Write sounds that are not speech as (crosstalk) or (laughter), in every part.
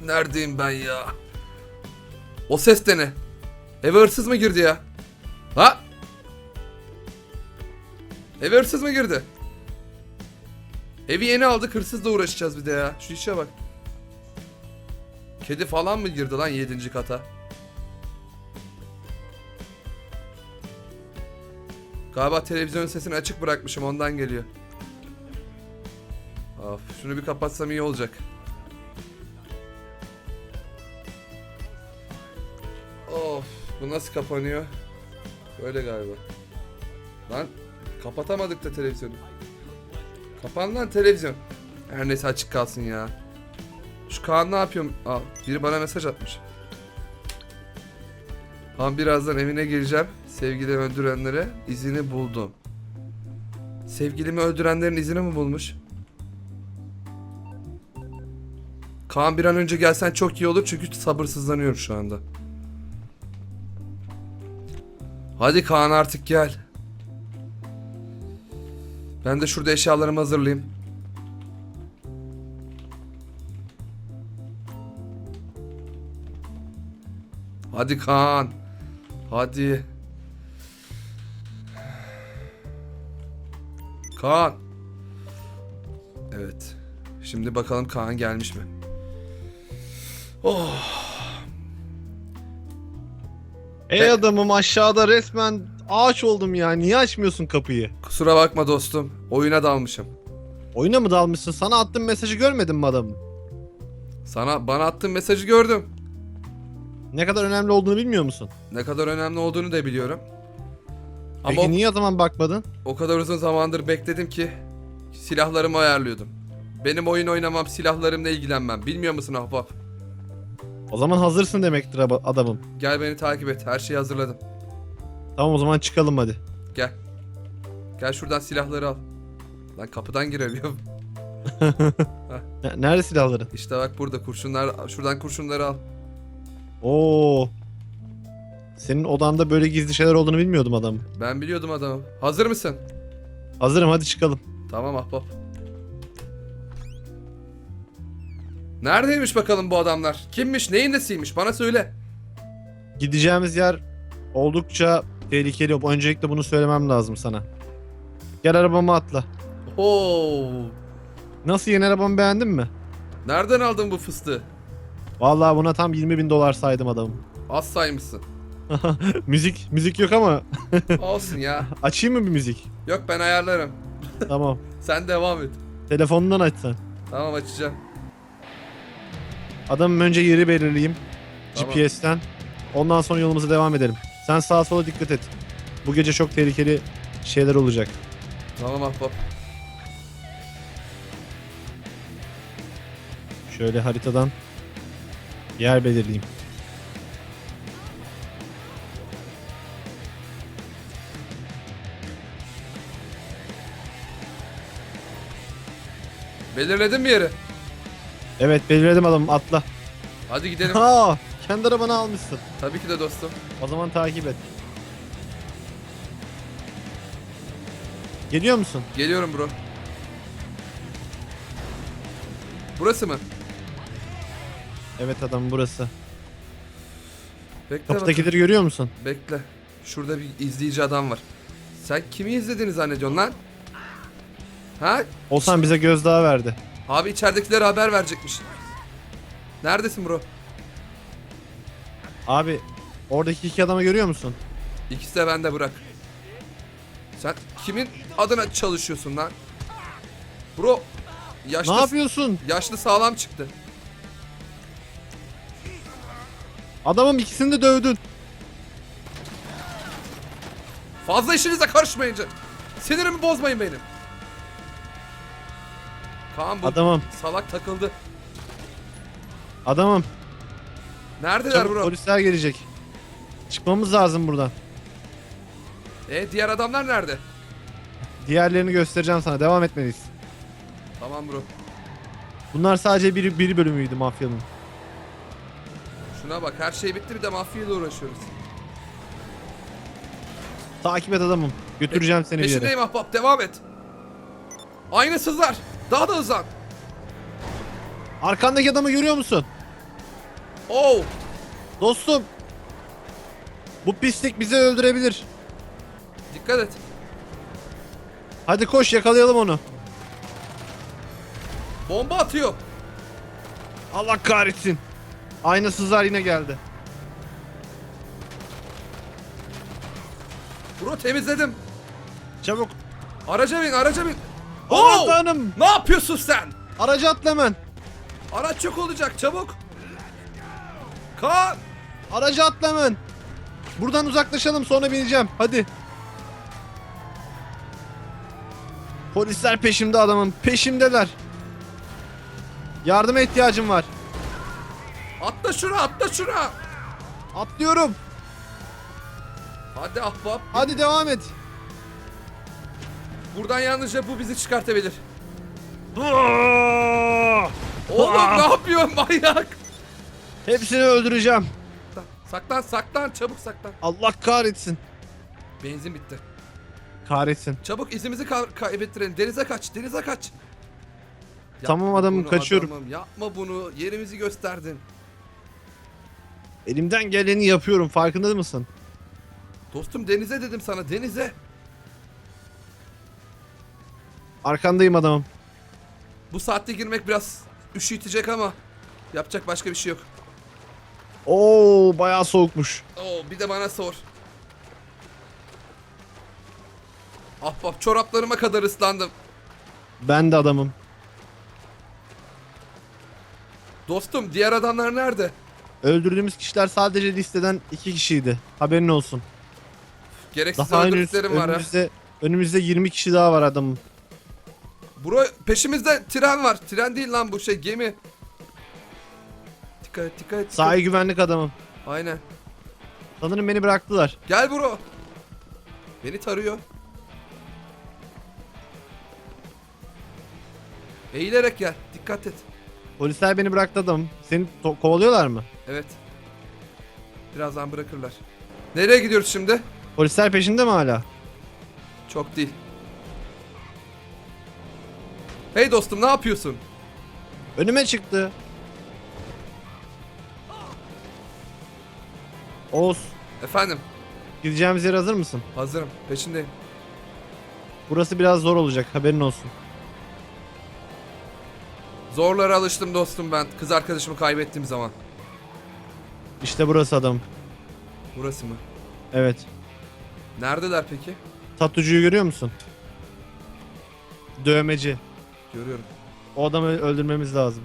Neredeyim ben ya? O ses de ne? Eve hırsız mı girdi ya? Ha? Eve hırsız mı girdi? Evi yeni aldık hırsızla uğraşacağız bir de ya. Şu işe bak. Kedi falan mı girdi lan 7. kata? Galiba televizyon sesini açık bırakmışım ondan geliyor. Şunu bir kapatsam iyi olacak. Of, bu nasıl kapanıyor? Böyle galiba. Lan kapatamadık da televizyonu. Kapan lan televizyon. Her neyse açık kalsın ya. Şu Kaan ne yapıyor? Aa, biri bana mesaj atmış. Kaan birazdan evine geleceğim. Sevgilimi öldürenlere izini buldum. Sevgilimi öldürenlerin izini mi bulmuş? Kaan bir an önce gelsen çok iyi olur çünkü sabırsızlanıyorum şu anda. Hadi Kaan artık gel. Ben de şurada eşyalarımı hazırlayayım. Hadi Kaan. Hadi. Kaan. Evet. Şimdi bakalım Kaan gelmiş mi? Oh. Ey adamım aşağıda resmen ağaç oldum ya. Niye açmıyorsun kapıyı? Kusura bakma dostum. Oyuna dalmışım. Oyuna mı dalmışsın? Sana attığım mesajı görmedin mi adamım? Sana bana attığın mesajı gördüm. Ne kadar önemli olduğunu bilmiyor musun? Ne kadar önemli olduğunu da biliyorum. Ama Peki o, niye o zaman bakmadın? o kadar uzun zamandır bekledim ki silahlarımı ayarlıyordum. Benim oyun oynamam, silahlarımla ilgilenmem. Bilmiyor musun ahbap? O zaman hazırsın demektir adamım. Gel beni takip et. Her şeyi hazırladım. Tamam o zaman çıkalım hadi. Gel. Gel şuradan silahları al. Lan kapıdan giremiyorum. (laughs) Ne- Nerede silahların? İşte bak burada kurşunlar. Şuradan kurşunları al. Oo. Senin odanda böyle gizli şeyler olduğunu bilmiyordum adamım. Ben biliyordum adamı. Hazır mısın? Hazırım hadi çıkalım. Tamam ahbap. Neredeymiş bakalım bu adamlar? Kimmiş? Neyin nesiymiş? Bana söyle. Gideceğimiz yer oldukça tehlikeli. Öncelikle bunu söylemem lazım sana. Gel arabama atla. Oo. Nasıl yeni arabamı beğendin mi? Nereden aldın bu fıstığı? Vallahi buna tam 20 bin dolar saydım adamım. Az saymışsın. (laughs) müzik müzik yok ama (laughs) Olsun ya. açayım mı bir müzik? Yok ben ayarlarım. tamam. (laughs) Sen devam et. Telefonundan aç sen. Tamam açacağım. Adamım önce yeri belirleyeyim. Tamam. GPS'ten. Ondan sonra yolumuza devam edelim. Sen sağa sola dikkat et. Bu gece çok tehlikeli şeyler olacak. Tamam ahbap. Şöyle haritadan yer belirleyeyim. Belirledin mi yeri? Evet belirledim adamım atla. Hadi gidelim. Aa, kendi arabanı almışsın. Tabii ki de dostum. O zaman takip et. Geliyor musun? Geliyorum bro. Burası mı? Evet adam burası. Bekle. Kapıdakileri görüyor musun? Bekle. Şurada bir izleyici adam var. Sen kimi izlediğini zannediyorsun lan? Ha? Olsan bize gözdağı verdi. Abi içeridekilere haber verecekmiş. Neredesin bro? Abi oradaki iki adamı görüyor musun? İkisi de bende bırak. Sen kimin adına çalışıyorsun lan? Bro yaşlı, Ne yapıyorsun? yaşlı sağlam çıktı. Adamım ikisini de dövdün. Fazla işinize karışmayınca. Sinirimi bozmayın benim. Kaan bu Adamım, salak takıldı. adamım. Neredeler Çabuk bro? polisler gelecek. Çıkmamız lazım buradan. E diğer adamlar nerede? Diğerlerini göstereceğim sana. Devam etmeliyiz. Tamam bro. Bunlar sadece bir, bir bölümüydü mafyanın. Şuna bak her şey bitti bir de mafyayla uğraşıyoruz. Takip et adamım. Götüreceğim seni bir yere. Peşindeyim ahbap devam et. Aynasızlar. Daha da hızlan. Arkandaki adamı görüyor musun? Oh. Dostum. Bu pislik bizi öldürebilir. Dikkat et. Hadi koş yakalayalım onu. Bomba atıyor. Allah kahretsin. Aynasızlar yine geldi. Bro temizledim. Çabuk. Araca bin araca bin. Oh! tanrım. Ne yapıyorsun sen? Aracı atla hemen. Araç yok olacak çabuk. Kaan. Aracı atla hemen. Buradan uzaklaşalım sonra bineceğim. Hadi. Polisler peşimde adamın. Peşimdeler. Yardıma ihtiyacım var. Atla şuna atla şuna. Atlıyorum. Hadi ahbap. Hadi devam et. Buradan yalnızca bu bizi çıkartabilir. Aa! Oğlum Ah! ne yapıyorsun manyak? Hepsini öldüreceğim. Saklan saklan çabuk saklan. Allah kahretsin. Benzin bitti. Kahretsin. Çabuk izimizi ka- kaybettirelim. Denize kaç denize kaç. Tamam adamım, bunu kaçıyorum. adamım, yapma bunu yerimizi gösterdin. Elimden geleni yapıyorum. Farkında mısın? Dostum denize dedim sana denize. Arkandayım adamım. Bu saatte girmek biraz üşütecek ama yapacak başka bir şey yok. Oo bayağı soğukmuş. Oo bir de bana sor. Ahbap çoraplarıma kadar ıslandım. Ben de adamım. Dostum diğer adamlar nerede? Öldürdüğümüz kişiler sadece listeden iki kişiydi. Haberin olsun. Gereksiz Daha henüz öldürdüklerim var ha. önümüzde, önümüzde 20 kişi daha var adamım. Bro peşimizde tren var. Tren değil lan bu şey gemi. Dikkat et dikkat dikkat Sahil güvenlik adamım. Aynen. Sanırım beni bıraktılar. Gel bro. Beni tarıyor. Eğilerek gel. Dikkat et. Polisler beni bıraktı adamım. Seni kovalıyorlar mı? Evet. Birazdan bırakırlar. Nereye gidiyoruz şimdi? Polisler peşinde mi hala? Çok değil. Hey dostum ne yapıyorsun? Önüme çıktı. Oğuz, Efendim gideceğimiz yere hazır mısın? hazırım peşindeyim. Burası biraz zor olacak, haberin olsun. Zorlara alıştım dostum ben kız arkadaşımı kaybettiğim zaman. İşte burası adam. Burası mı? Evet. Neredeler peki? Tatucuyu görüyor musun? Dövmeci. Görüyorum. O adamı öldürmemiz lazım.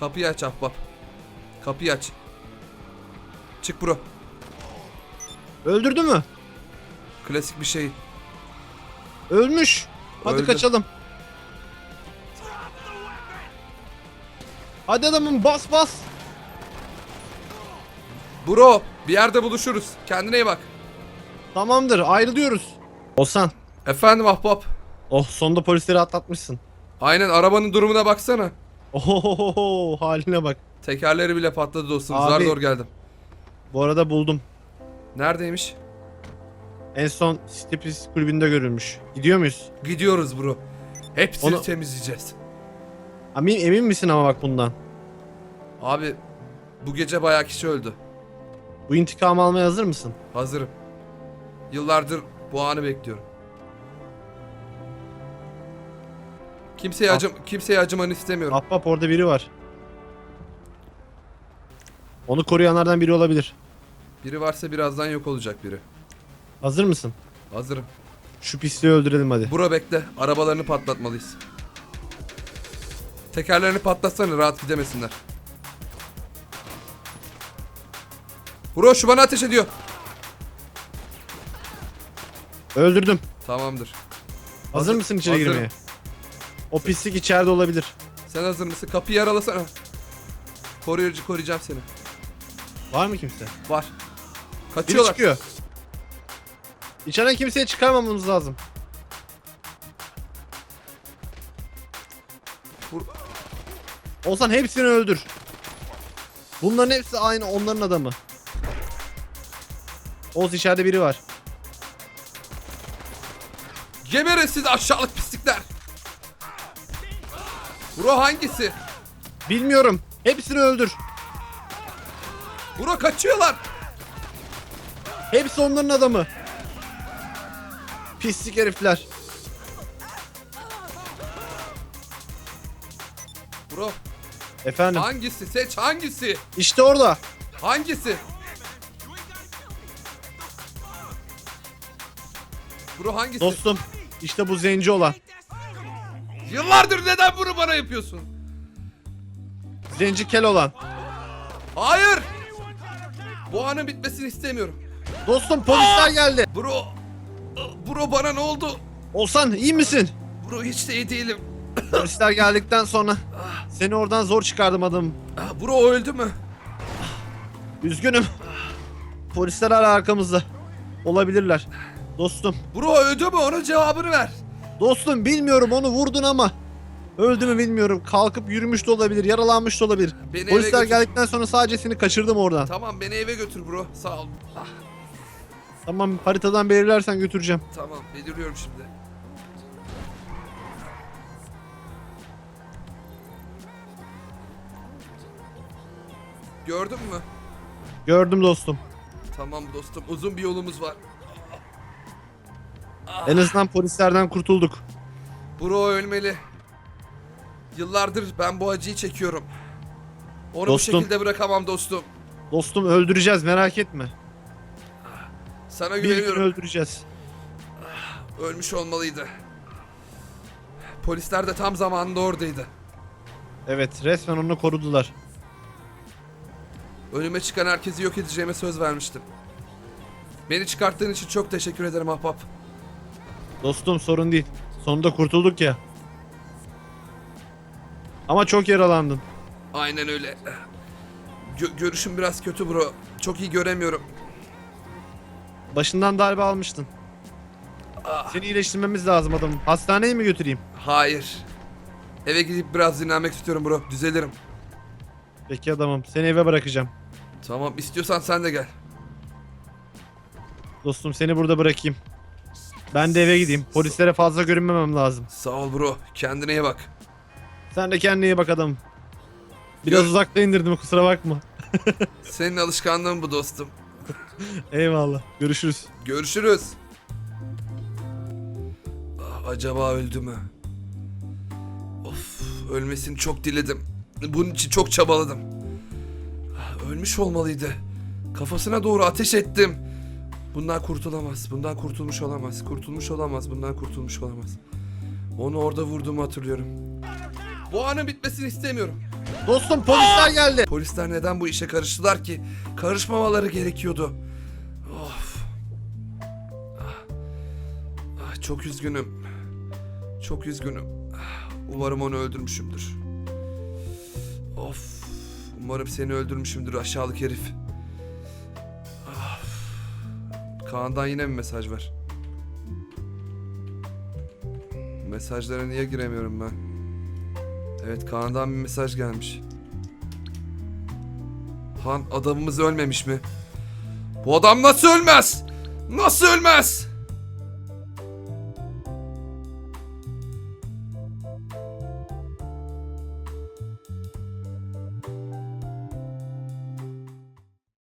Kapıyı aç ahbap. Kapıyı aç. Çık bro. Öldürdü mü? Klasik bir şey. Ölmüş. Hadi Öldü. kaçalım. Hadi adamım bas bas. Bro bir yerde buluşuruz. Kendine iyi bak. Tamamdır ayrılıyoruz. Olsan. Efendim ahbap. Oh sonunda polisleri atlatmışsın. Aynen arabanın durumuna baksana. Ohohoho haline bak. Tekerleri bile patladı dostum. Abi. Zar zor geldim. Bu arada buldum. Neredeymiş? En son Stipis kulübünde görülmüş. Gidiyor muyuz? Gidiyoruz bro. Hepsini Onu- temizleyeceğiz. Emin, emin misin ama bak bundan? Abi bu gece bayağı kişi öldü. Bu intikamı almaya hazır mısın? Hazırım. Yıllardır bu anı bekliyorum. Kimseye acım kimseye acımanı istemiyorum. Ahbap orada biri var. Onu koruyanlardan biri olabilir. Biri varsa birazdan yok olacak biri. Hazır mısın? Hazırım. Şu pisliği öldürelim hadi. Bura bekle. Arabalarını patlatmalıyız. Tekerlerini patlatsana rahat gidemesinler. Bro şu bana ateş ediyor. Öldürdüm. Tamamdır. Hazır, mısın içeri hazırım. girmeye? O pislik içeride olabilir. Sen hazır mısın? Kapıyı yaralasana. Koruyucu koruyacağım seni. Var mı kimse? Var. Biri Kaçıyorlar. çıkıyor. İçeriden kimseye çıkarmamamız lazım. Vur- Olsan hepsini öldür. Bunların hepsi aynı onların adamı. Oğuz içeride biri var. Geberin siz aşağılık pislikler. Bro hangisi? Bilmiyorum. Hepsini öldür. Bro kaçıyorlar. Hepsi onların adamı. Pislik herifler. Bro Efendim. hangisi? Seç hangisi? İşte orada. Hangisi? Bro hangisi? Dostum. İşte bu zenci olan. Yıllardır neden bunu bana yapıyorsun? Zenci kel olan. Hayır. Bu anın bitmesini istemiyorum. Dostum polisler geldi. Bro. Bro bana ne oldu? Olsan iyi misin? Bro hiç de iyi değilim. (coughs) Polisler geldikten sonra seni oradan zor çıkardım adamım. Ah, Bro öldü mü? Üzgünüm. Polisler hala arkamızda. Olabilirler. Dostum. Bro öldü mü? Onun cevabını ver. Dostum bilmiyorum onu vurdun ama. Öldü mü bilmiyorum. Kalkıp yürümüş de olabilir. Yaralanmış da olabilir. Beni eve Polisler götür. geldikten sonra sadece seni kaçırdım oradan. Tamam beni eve götür bro. Sağ ol. Ah, Tamam haritadan belirlersen götüreceğim. tamam belirliyorum şimdi. Gördün mü? Gördüm dostum. Tamam dostum uzun bir yolumuz var. En azından polislerden kurtulduk. Bro ölmeli. Yıllardır ben bu acıyı çekiyorum. Onu Dostum. bu şekilde bırakamam dostum. Dostum öldüreceğiz merak etme. Sana Bir gün güveniyorum. öldüreceğiz. Ölmüş olmalıydı. Polisler de tam zamanında oradaydı. Evet resmen onu korudular. Önüme çıkan herkesi yok edeceğime söz vermiştim. Beni çıkarttığın için çok teşekkür ederim ahbap. Dostum sorun değil. Sonunda kurtulduk ya. Ama çok yaralandın. Aynen öyle. Gö- görüşüm biraz kötü bro. Çok iyi göremiyorum. Başından darbe almıştın. Seni iyileştirmemiz lazım adamım. Hastaneye mi götüreyim? Hayır. Eve gidip biraz dinlenmek istiyorum bro. Düzelirim. Peki adamım. Seni eve bırakacağım. Tamam istiyorsan sen de gel. Dostum seni burada bırakayım. Ben de eve gideyim. Polislere fazla görünmemem lazım. Sağ ol bro. Kendine iyi bak. Sen de kendine iyi bak adamım. Biraz Gör- uzakta indirdim kusura bakma. (laughs) Senin alışkanlığın bu dostum. Eyvallah. Görüşürüz. Görüşürüz. Ah, Acaba öldü mü? Of, ölmesini çok diledim. Bunun için çok çabaladım. Ah, Ölmüş olmalıydı. Kafasına doğru ateş ettim. Bundan kurtulamaz. Bundan kurtulmuş olamaz. Kurtulmuş olamaz. Bundan kurtulmuş olamaz. Onu orada vurduğumu hatırlıyorum. Bu anın bitmesini istemiyorum. Dostum polisler geldi. Polisler neden bu işe karıştılar ki? Karışmamaları gerekiyordu. Of. Ah. Ah, çok üzgünüm. Çok üzgünüm. Ah, Umarım onu öldürmüşümdür. Of. Umarım seni öldürmüşümdür aşağılık herif. Kaan'dan yine bir mesaj var. Mesajlara niye giremiyorum ben? Evet Kaan'dan bir mesaj gelmiş. Han adamımız ölmemiş mi? Bu adam nasıl ölmez? Nasıl ölmez?